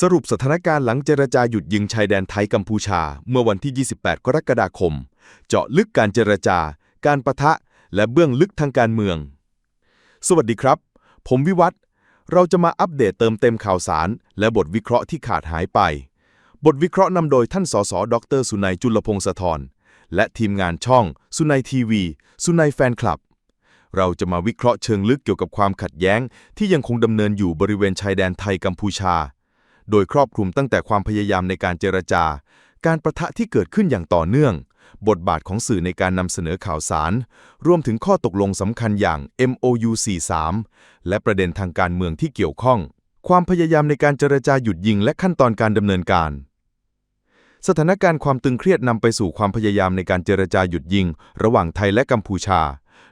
สรุปสถานการณ์หลังเจรจาหยุดยิงชายแดนไทยกัมพูชา เมื่อวันที่ 28 กรกฎาคม เจาะลึกการเจรจา การประทะ และเบื้องลึกทางการเมือง สวัสดีครับ ผมวิวัฒน์เราจะมาอัปเดตเติมเต็มข่าวสาร และบทวิเคราะห์ที่ขาดหายไป บทวิเคราะห์นำโดยท่านสสดร สุนัยจุลพงศธรและทีมงานช่อง สุนัยทีวี สุนัยแฟนคลับ เราจะมาวิเคราะห์เชิงลึกเกี่ยวกับความขัดแย้ง ที่ยังคงดำเนินอยู่บริเวณชายแดนไทยกัมพูชา โดยครอบคลุมตั้งแต่ความพยายามในการเจรจา การประทะที่เกิดขึ้นอย่างต่อเนื่อง บทบาทของสื่อในการนำเสนอข่าวสาร รวมถึงข้อตกลงสำคัญอย่าง MOU 43 และประเด็นทางการเมืองที่เกี่ยวข้อง ความพยายามในการเจรจาหยุดยิงและขั้นตอนการดำเนินการสถานการณ์ความตึงเครียดนำไปสู่ความพยายามในการเจรจาหยุดยิง ระหว่างไทยและกัมพูชา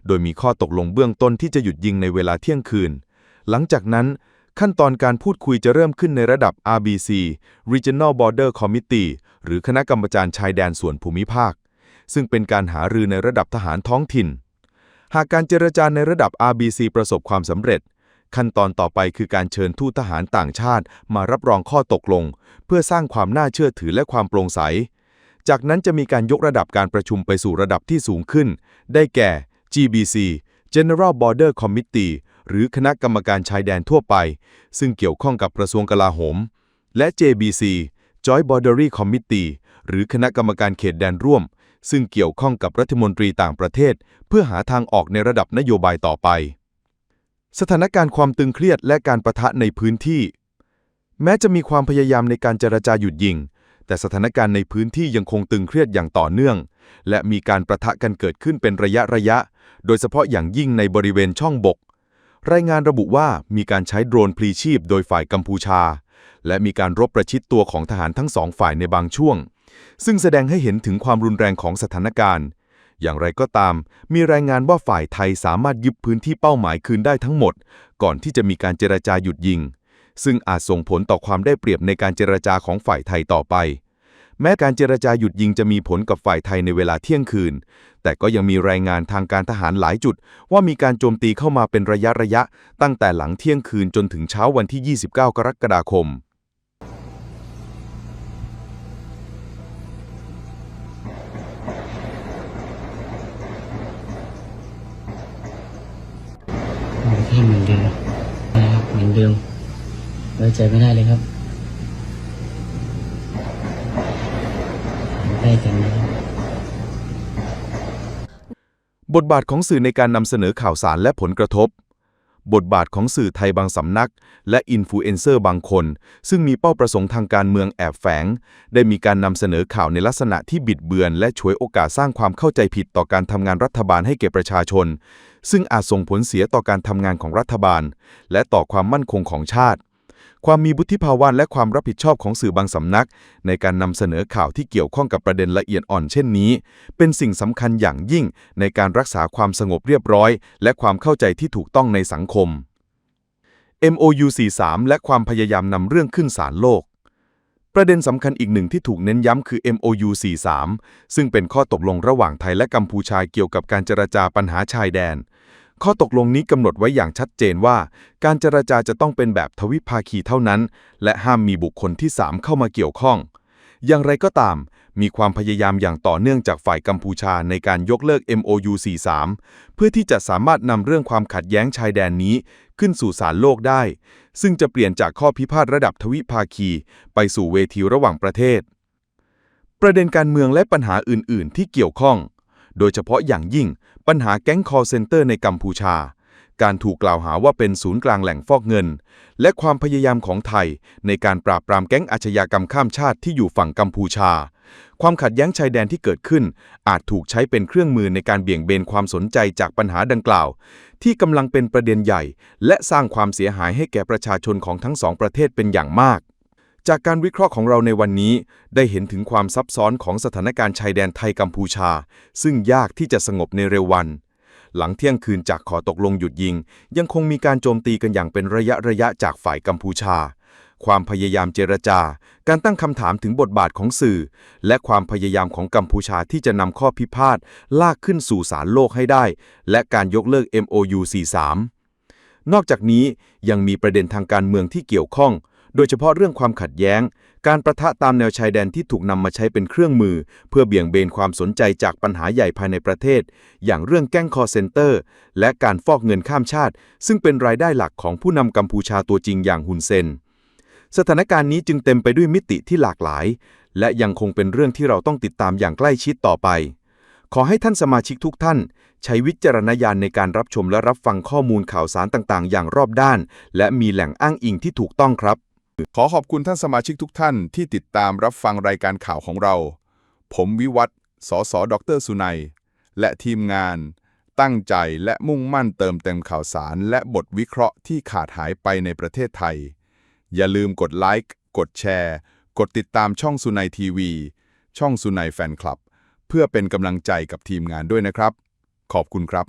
โดยมีข้อตกลงเบื้องต้นที่จะหยุดยิงในเวลาเที่ยงคืน หลังจากนั้น ขั้นตอนการพูดคุยจะเริ่มขึ้นในระดับ RBC Regional Border Committee หรือคณะกรรมการชายแดนส่วนภูมิภาค ซึ่งเป็นการหารือในระดับทหารท้องถิ่น หากการเจรจาในระดับ RBC ประสบความสำเร็จ ขั้นตอนต่อไปคือการเชิญทูตทหารต่างชาติมารับรองข้อตกลง เพื่อสร้างความน่าเชื่อถือและความโปร่งใส จากนั้นจะมีการยกระดับการประชุมไปสู่ระดับที่สูงขึ้น ได้แก่ GBC General Border Committee หรือคณะกรรมการชายแดนทั่วไป ซึ่งเกี่ยวข้องกับกระทรวงกลาโหม และ JBC Joint Bordery Committee หรือคณะกรรมการเขตแดนร่วม ซึ่งเกี่ยวข้องกับรัฐมนตรีต่างประเทศ เพื่อหาทางออกในระดับนโยบายต่อไป สถานการณ์ความตึงเครียดและการประทะในพื้นที่ แม้จะมีความพยายามในการเจรจาหยุดยิง แต่สถานการณ์ในพื้นที่ยังคงตึงเครียดอย่างต่อเนื่อง และมีการประทะกันเกิดขึ้นเป็นระยะระยะ โดยเฉพาะอย่างยิ่งในบริเวณช่องบก รายงานระบุว่ามีการใช้โดรนพลีชีพโดยฝ่ายกัมพูชา และมีการรบประชิดตัวของทหารทั้งสองฝ่ายในบางช่วง ซึ่งแสดงให้เห็นถึงความรุนแรงของสถานการณ์ อย่างไรก็ตาม มีรายงานว่าฝ่ายไทยสามารถยึดพื้นที่เป้าหมายคืนได้ทั้งหมด ก่อนที่จะมีการเจรจาหยุดยิง ซึ่งอาจส่งผลต่อความได้เปรียบในการเจรจาของฝ่ายไทยต่อไป แม้การเจรจาหยุดยิงจะมีผลกับฝ่ายไทยในเวลาเที่ยงคืน แต่ก็ยังมีรายงานทางการทหารหลายจุด ว่ามีการโจมตีเข้ามาเป็นระยะระยะ ตั้งแต่หลังเที่ยงคืนจนถึงเช้าวันที่ 29 กรกฎาคมเหมือนเดิมนะครับเหมือนเดิมไว้ใจไม่ได้เลยครับใกล้กันนะครับ บทบาทของสื่อในการนำเสนอข่าวสารและผลกระทบ บทบาทของสื่อไทยบางสำนัก และอินฟลูเอนเซอร์บางคน ซึ่งมีเป้าประสงค์ทางการเมืองแอบแฝง ได้มีการนำเสนอข่าวในลักษณะที่บิดเบือน และฉวยโอกาสสร้างความเข้าใจผิดต่อการทำงานรัฐบาลให้แก่ประชาชน ซึ่งอาจส่งผลเสียต่อการทำงานของรัฐบาล และต่อความมั่นคงของชาติ ความมีบุธิภาวะและความรับผิดชอบของสื่อบางสำนัก ในการนำเสนอข่าวที่เกี่ยวข้องกับประเด็นละเอียดอ่อนเช่นนี้ เป็นสิ่งสำคัญอย่างยิ่งในการรักษาความสงบเรียบร้อย และความเข้าใจที่ถูกต้องในสังคม MOU 43และความพยายามนำเรื่องขึ้นศาลโลก ประเด็นสำคัญอีกหนึ่งที่ถูกเน้นย้ำคือ MOU 43ซึ่งเป็นข้อตกลงระหว่างไทยและกัมพูชาเกี่ยวกับการเจรจาปัญหาชายแดน ข้อตกลงนี้กำหนดไว้อย่างชัดเจนว่า การเจรจาจะต้องเป็นแบบทวิภาคีเท่านั้น และห้ามมีบุคคลที่ 3 เข้ามาเกี่ยวข้อง อย่างไรก็ตาม มีความพยายามอย่างต่อเนื่องจากฝ่ายกัมพูชาในการยกเลิก MOU 43 เพื่อที่จะสามารถนำเรื่องความขัดแย้งชายแดนนี้ขึ้นสู่ศาลโลกได้ ซึ่งจะเปลี่ยนจากข้อพิพาทระดับทวิภาคี ไปสู่เวทีระหว่างประเทศ ประเด็นการเมืองและปัญหาอื่น ๆ ที่เกี่ยวข้อง โดยเฉพาะอย่างยิ่งปัญหาแก๊งคอร์เซนเตอร์ในกัมพูชา การถูกกล่าวหาว่าเป็นศูนย์กลางแหล่งฟอกเงิน และความพยายามของไทย ในการปราบปรามแก๊งอาชญากรรมข้ามชาติที่อยู่ฝั่งกัมพูชา ความขัดแย้งชายแดนที่เกิดขึ้น อาจถูกใช้เป็นเครื่องมือในการเบี่ยงเบนความสนใจจากปัญหาดังกล่าว ที่กำลังเป็นประเด็นใหญ่ และสร้างความเสียหายให้แก่ประชาชนของทั้งสองประเทศเป็นอย่างมาก จากการวิเคราะห์ของเราในวันนี้ ได้เห็นถึงความซับซ้อนของสถานการณ์ชายแดนไทยกัมพูชา ซึ่งยากที่จะสงบในเร็ววัน หลังเที่ยงคืนจากขอตกลงหยุดยิง ยังคงมีการโจมตีกันอย่างเป็นระยะระยะจากฝ่ายกัมพูชา ความพยายามเจรจา การตั้งคำถามถึงบทบาทของสื่อ และความพยายามของกัมพูชาที่จะนำข้อพิพาทลากขึ้นสู่ศาลโลกให้ได้ และการยกเลิก MOU 43นอกจากนี้ยังมีประเด็นทางการเมืองที่เกี่ยวข้อง โดยเฉพาะเรื่องความขัดแย้ง การประทะตามแนวชายแดนที่ถูกนำมาใช้เป็นเครื่องมือ เพื่อเบี่ยงเบนความสนใจจากปัญหาใหญ่ภายในประเทศ อย่างเรื่องแก๊งคอร์เซนเตอร์ และการฟอกเงินข้ามชาติ ซึ่งเป็นรายได้หลักของผู้นำกัมพูชาตัวจริงอย่างฮุนเซน สถานการณ์นี้จึงเต็มไปด้วยมิติที่หลากหลาย และยังคงเป็นเรื่องที่เราต้องติดตามอย่างใกล้ชิดต่อไป ขอให้ท่านสมาชิกทุกท่านใช้วิจารณญาณในการรับชมและรับฟังข้อมูลข่าวสารต่าง ๆ อย่างรอบด้าน และมีแหล่งอ้างอิงที่ถูกต้องครับ ขอขอบคุณท่านสมาชิกทุกท่านที่ติดตามรับฟังรายการข่าวของเรา ผมวิวัฒน์สสดรสุนัย และทีมงาน ตั้งใจและมุ่งมั่นเติมเต็มข่าวสาร และบทวิเคราะห์ที่ขาดหายไปในประเทศไทย อย่าลืมกดไลค์กดแชร์ กดติดตามช่องสุนัยทีวี ช่องสุนัยแฟนคลับ เพื่อเป็นกำลังใจกับทีมงานด้วยนะครับ ขอบคุณครับ